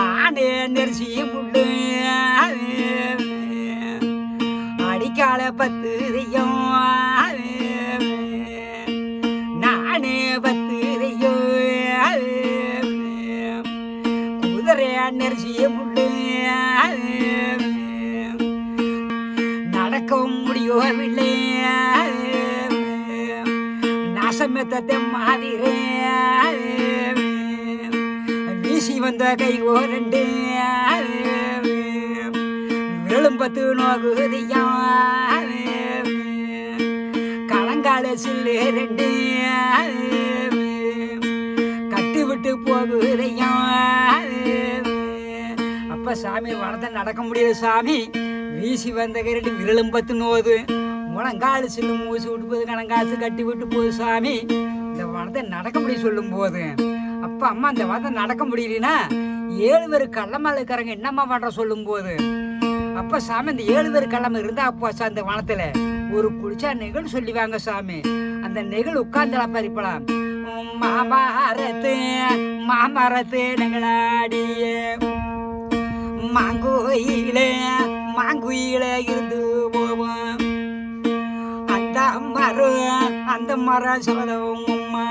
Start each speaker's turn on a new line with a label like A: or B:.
A: ஆடு நெரிசி முள்ளு அடிக்கால பத்து தெய்யம் நானே பத்து தெய்யம் குதிரை நெரிசி முள்ளு நடக்கவும் முடியவில்லை நாசமெத்தத்தை மாதிரே வீசி வந்த கை ஓரண்டு விழும்பத்து நோகுதியா களங்கால சில்லு ரெண்டு கட்டி விட்டு போகுதையா அப்ப சாமி வனத்தை நடக்க முடியல சாமி. வீசி வந்த கரடி விரலும்பத்து நோது. முழங்காலு சில்லு மூசி விட்டு போகுது கணங்காசு கட்டி விட்டு போகுது சாமி. இந்த வனத்தை நடக்க முடியும் சொல்லும் போது அப்ப அம்மா அந்த வனத்தை நடக்க முடியலனா? ஏழு பேர் கள்ளமலை இருக்கிறவங்க என்னம்மா பண்ற சொல்லும் போது அப்ப சாமி இந்த ஏழு பேர் கள்ளம் இருந்தா அப்பா சா- அந்த வனத்துல ஒரு குளிச்சா நெகிழ் சொல்லிவாங்க சாமி. அந்த நெகிழ் உட்கார்ந்தலாம் பறிப்பலாம் மாமரத்து மாமரத்து நெகிழாடிய. மாங்குயிலே மாங்குயில இருந்து போவோம். அந்த மரம் அந்த மரம் சொல்லவும் அம்மா